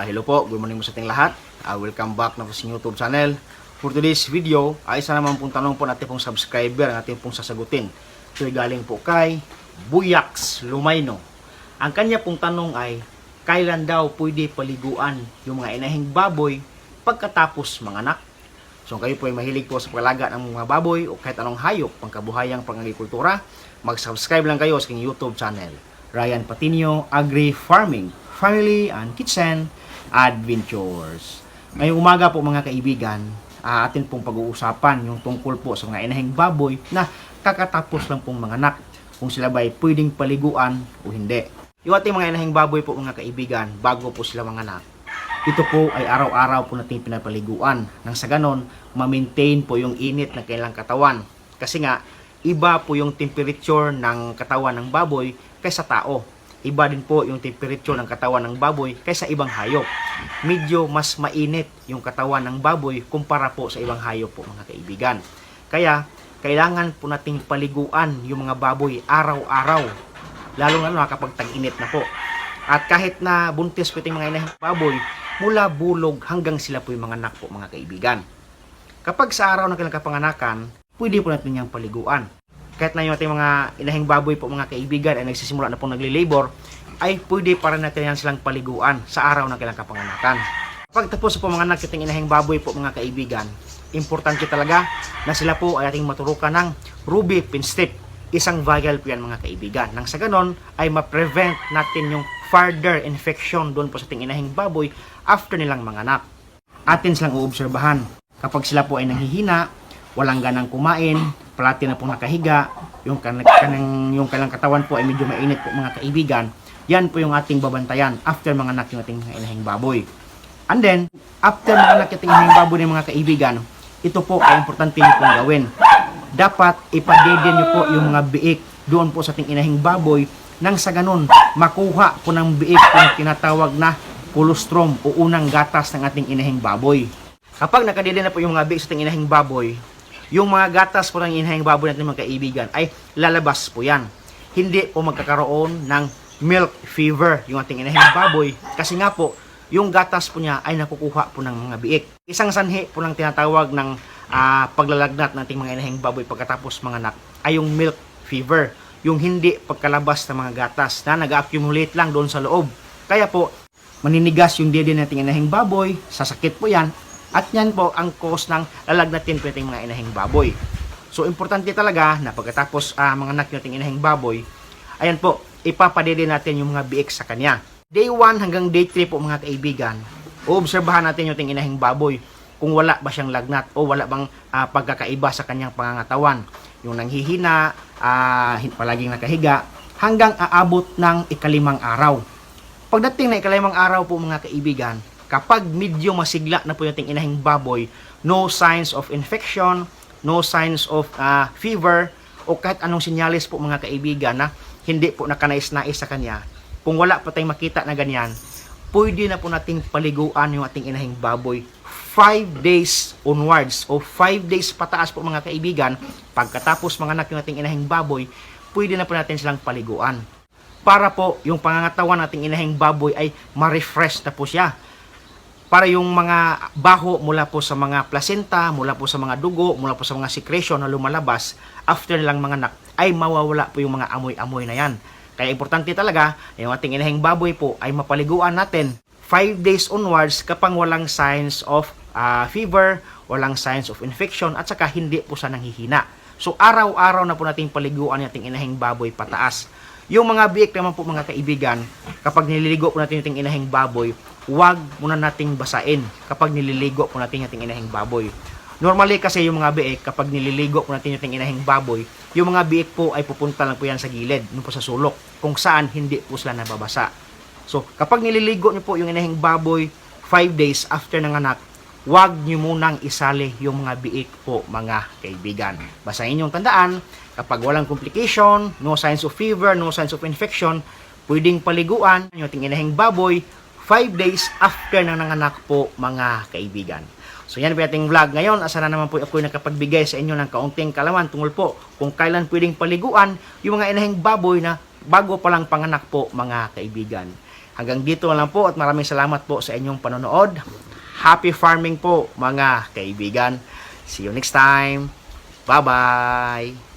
Ah, hello po, good morning po sa ating lahat. Ah, welcome back na po sa YouTube channel. For today's video, ay isa naman pong tanong po natin pong subscriber ang ating pong sasagutin. Ay galing po kay Buyax Lumayno. Ang kanya pong tanong ay, kailan daw pwede paliguan yung mga inahing baboy pagkatapos manganak? So kayo po ay mahilig po sa paglaga ng mga baboy o kahit anong hayop pangkabuhayang pangagrikultura, mag-subscribe lang kayo sa aking YouTube channel. Ryan Patinio Agri Farming, Family and Kitchen Adventures. Ngayong umaga po mga kaibigan, ah, atin pong pag-uusapan yung tungkol po sa mga inahing baboy na kakatapos lang pong manganak kung sila ba ay pwedeng paliguan o hindi. Yung ating mga inahing baboy po mga kaibigan, bago po sila manganak, ito po ay araw-araw po natin pinapaliguan. Nang sa ganon, ma-maintain po yung init ng kailang katawan. Kasi nga, iba po yung temperature ng katawan ng baboy kaysa tao. Iba din po yung temperature ng katawan ng baboy kaysa ibang hayop. Medyo mas mainit yung katawan ng baboy kumpara po sa ibang hayop po mga kaibigan. Kaya, kailangan po nating paliguan yung mga baboy araw-araw. Lalo na kapag tag-init na po. At kahit na buntis po mga inahing baboy, mula bulog hanggang sila po yung mga anak po mga kaibigan. Kapag sa araw ng kailang kapanganakan, pwede po natin niyang paliguan. Kahit na yung ating mga inahing baboy po mga kaibigan ay nagsisimula na pong nagli-labor, ay pwede para natin yan silang paliguan sa araw ng kailang kapanganakan. Kapag tapos po mga anak yung inahing baboy po mga kaibigan, importante talaga na sila po ay ating maturukan ng ruby pin strip. Isang vial po yan mga kaibigan. Nang sa ganon ay ma-prevent natin yung further infection doon po sa ating inahing baboy after nilang manganak. Atin silang uobserbahan. Kapag sila po ay nanghihina, walang ganang kumain, palati na pong nakahiga, yung, kan kanang, yung kanilang katawan po ay medyo mainit po mga kaibigan, yan po yung ating babantayan after manganak yung ating mga inahing baboy. And then, after manganak yung ating inahing baboy ng mga kaibigan, ito po ay importante nyo pong gawin. Dapat ipadede nyo po yung mga biik doon po sa ating inahing baboy nang sa ganun makuha po ng biik yung tinatawag na colostrum o unang gatas ng ating inahing baboy. Kapag nakadede na po yung mga biik sa ating inahing baboy, yung mga gatas po ng inahing baboy natin mga kaibigan ay lalabas po yan. Hindi po magkakaroon ng milk fever yung ating inahing baboy kasi nga po yung gatas po niya ay nakukuha po ng mga biik. Isang sanhi po ng tinatawag ng ah, paglalagnat ng ating mga inahing baboy pagkatapos manganak ay yung milk fever. Yung hindi pagkalabas ng mga gatas na nag-accumulate lang doon sa loob. Kaya po, maninigas yung dede ng ating inahing baboy, sasakit po yan, at yan po ang cause ng lalagnatin po mga inahing baboy. So, importante talaga na pagkatapos ah, mga anak yung ating inahing baboy, ayan po, ipapadede natin yung mga biik sa kanya. Day 1 hanggang day 3 po mga kaibigan, uobserbahan natin yung ating inahing baboy kung wala ba siyang lagnat o wala bang ah, pagkakaiba sa kanyang pangangatawan. Yung nanghihina, hin- palaging nakahiga, hanggang aabot ng ikalimang araw. Pagdating na ikalimang araw po mga kaibigan, kapag medyo masigla na po yung inahing baboy, no signs of infection, no signs of ah, fever, o kahit anong sinyalis po mga kaibigan na hindi po nakanais-nais sa kanya, kung wala pa tayong makita na ganyan, pwede na po nating paliguan yung ating inahing baboy 5 days onwards o 5 days pataas po mga kaibigan. Pagkatapos mga anak yung ating inahing baboy pwede na po natin silang paliguan. Para po yung pangangatawan nating inahing baboy ay ma-refresh na po siya para yung mga baho mula po sa mga placenta, mula po sa mga dugo, mula po sa mga secretion na lumalabas after nilang mga anak ay mawawala po yung mga amoy-amoy na yan. Kaya importante talaga, yung ating inahing baboy po ay mapaliguan natin 5 days onwards kapag walang signs of ah, fever, walang signs of infection at saka hindi po siya nanghihina. So araw-araw na po nating paliguan yung ating inahing baboy pataas. Yung mga biik naman po mga kaibigan, kapag nililigo po natin yung ating inahing baboy, huwag muna nating basain kapag nililigo po natin yung inahing baboy. Normally kasi yung mga biik, kapag nililigo po natin yung inahing baboy, yung mga biik po ay pupunta lang po yan sa gilid, yun po sa sulok, kung saan hindi po sila nababasa. So, kapag nililigo niyo po yung inahing baboy 5 days after ng anak, huwag niyo munang isali yung mga biik po mga kaibigan. Basta inyong tandaan, kapag walang complication, no signs of fever, no signs of infection, pwedeng paliguan yung ating inahing baboy 5 days after ng nanganak po mga kaibigan. So yan po ating vlog ngayon. Asa na naman po ako nakapagbigay sa inyo ng kaunting kalaman tungkol po kung kailan pwedeng paliguan yung mga inahing baboy na bago pa lang panganak po mga kaibigan. Hanggang dito lang po at maraming salamat po sa inyong panonood. Happy farming po mga kaibigan. See you next time. Bye-bye.